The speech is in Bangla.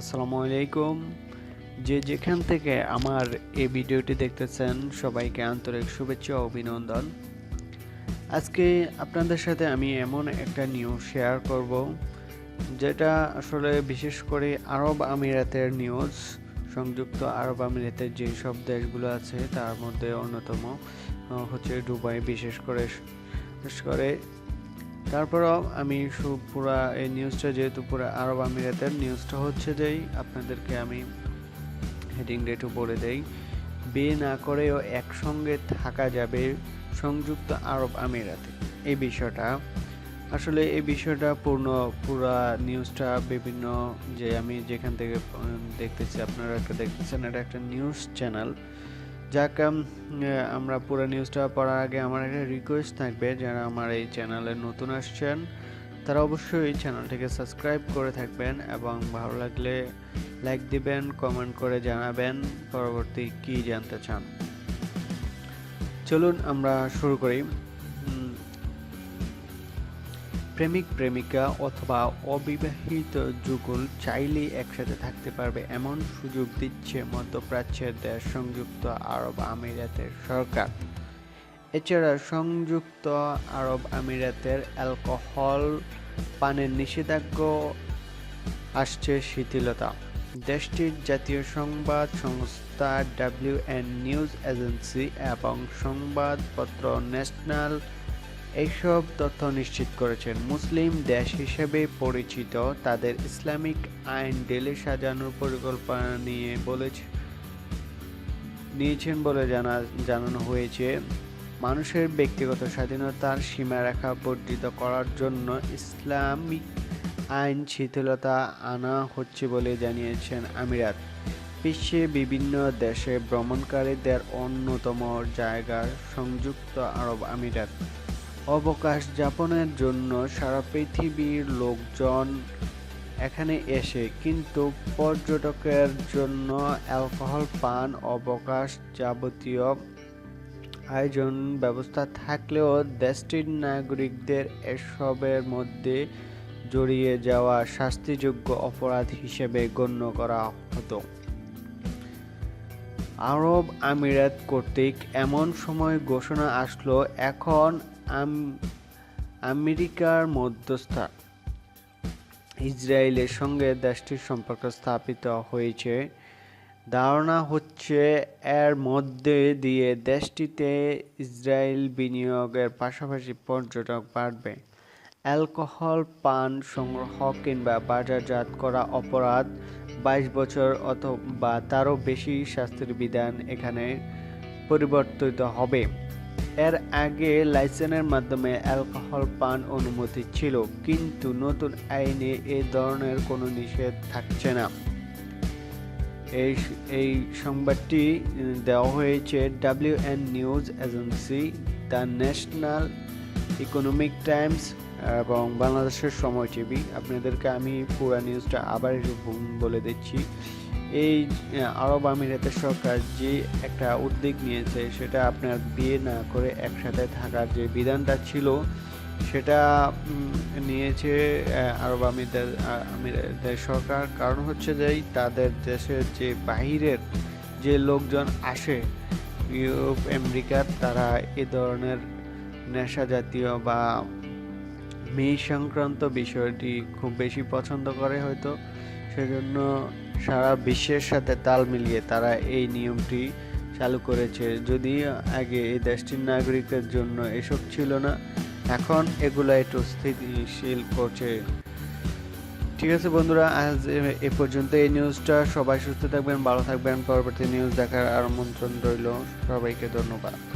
আসসালামু আলাইকুম। যে যেখান থেকে আমার এই ভিডিওটি দেখতেছেন, সবাইকে আন্তরিক শুভেচ্ছা ও অভিনন্দন। আজকে আপনাদের সাথে আমি এমন একটা নিউজ শেয়ার করব, যেটা আসলে বিশেষ করে আরব আমিরাতের নিউজ সংযুক্ত আরব আমিরাতের যে সব দেশগুলো আছে, তার মধ্যে অন্যতম হচ্ছে দুবাই, বিশেষ করে বিশেষ করে তারপরও আমি পুরা এই নিউজটা যেহেতু পুরো আরব আমিরাতের নিউজটা হচ্ছে যেই আপনাদেরকে আমি হেডিং একটু বলে দেই বিয়ে না করেও একসঙ্গে থাকা যাবে সংযুক্ত আরব আমিরাতে। এই বিষয়টা, আসলে এই বিষয়টা পূর্ণ পুরা নিউজটা বিভিন্ন যে আমি যেখান থেকে দেখতেছি, আপনারা একটা দেখতেছেন, এটা একটা নিউজ চ্যানেল যাক আমরা পুরো নিউজটা পড়ার আগে আমার একটা রিকোয়েস্ট থাকবে, যারা আমার এই চ্যানেলে নতুন আসছেন, তারা অবশ্যই এই চ্যানেলটিকে সাবস্ক্রাইব করে থাকবেন এবং ভালো লাগলে লাইক দিবেন কমেন্ট করে জানাবেন, পরবর্তী কি জানতে চান। চলুন আমরা শুরু করি। প্রেমিক, প্রেমিকা অথবা অবিবাহিত যুগল চাইলেই একসাথে থাকতে পারবে এমন সুযোগ দিচ্ছে মধ্যপ্রাচ্যের দেশ সংযুক্ত আরব আমিরাতের সরকার। এছাড়া সংযুক্ত আরব আমিরাতের অ্যালকোহল পানের নিষেধাজ্ঞা আসছে শিথিলতা। দেশটির জাতীয় সংবাদ সংস্থা ডাব্লিউএন নিউজ এজেন্সি এবং সংবাদপত্র ন্যাশনাল এইসব তথ্য নিশ্চিত করেছেন মুসলিম দেশ হিসেবে পরিচিত। তাদের ইসলামিক আইন ডেলে সাজানোর পরিকল্পনা নিয়ে বলেছে, নিয়েছেন বলে জানা, জানানো হয়েছে। মানুষের ব্যক্তিগত স্বাধীনতার সীমারেখা বর্ধিত করার জন্য ইসলামিক আইন শিথিলতা আনা হচ্ছে বলে জানিয়েছেন আমিরাত। বিশ্বে বিভিন্ন দেশে ভ্রমণকারীদের অন্যতম জায়গা সংযুক্ত আরব আমিরাত। অবকাশ যাপনের জন্য সারা পৃথিবীর লোকজন এখানে এসে, কিন্তু পর্যটকের জন্য অ্যালকোহল, পান, অবকাশ যাবতীয় আয়োজন ব্যবস্থা থাকলেও দেশটির নাগরিকদের এসবের মধ্যে জড়িয়ে যাওয়া শাস্তিযোগ্য অপরাধ হিসেবে গণ্য করা হতো। আরব আমিরাত কর্তৃক এমন সময় ঘোষণা আসলো, এখন আমেরিকার মধ্যস্থা ইসরায়েলের সঙ্গে দেশটির সম্পর্ক স্থাপিত হয়েছে। ধারণা হচ্ছে, এর মধ্যে দিয়ে দেশটিতে ইসরায়েল বিনিয়োগের পাশাপাশি পর্যটক বাড়বে। অ্যালকোহল, পান সংগ্রহ কিংবা বাজারজাত করা অপরাধ, বাইশ বছর অথবা তারও বেশি শাস্তির বিধান এখানে পরিবর্তিত হবে। এর আগে লাইসেন্সের মাধ্যমে অ্যালকোহল পান অনুমতি ছিল, কিন্তু নতুন আইনে এ ধরনের কোনো নিষেধ থাকছে না। এই এই সংবাদটি দেওয়া হয়েছে W N news agency, the national economic times এবং বাংলাদেশের সময় টিভি আপনাদেরকে আমি পুরা নিউজটা আবার বলে দিচ্ছি। এই আরব আমিরাতের সরকার যে একটা উদ্যোগ নিয়েছে সেটা আপনার বিয়ে না করে একসাথে থাকার যে বিধানটা ছিল সেটা নিয়েছে আরব আমিরাতের আহ, আমিরাতের সরকার। কারণ হচ্ছে যে তাদের দেশের যে বাহিরের যে লোকজন আসে ইউরোপ আমেরিকার তারা এ ধরনের নেশা জাতীয় বা মেয়ে সংক্রান্ত বিষয়টি খুব বেশি পছন্দ করে হয়তো। সেজন্য সারা বিশ্বের সাথে তাল মিলিয়ে তারা এই নিয়মটি চালু করেছে। যদি আগে এই দেশটির নাগরিকের জন্য এসব ছিল না, এখন এগুলো একটু স্থিতিশীল করছে। ঠিক আছে বন্ধুরা, আজ এ- পর্যন্ত এই নিউজটা। সবাই সুস্থ থাকবেন, ভালো থাকবেন। পরবর্তী নিউজ দেখার আর আমন্ত্রণ রইল। সবাইকে ধন্যবাদ।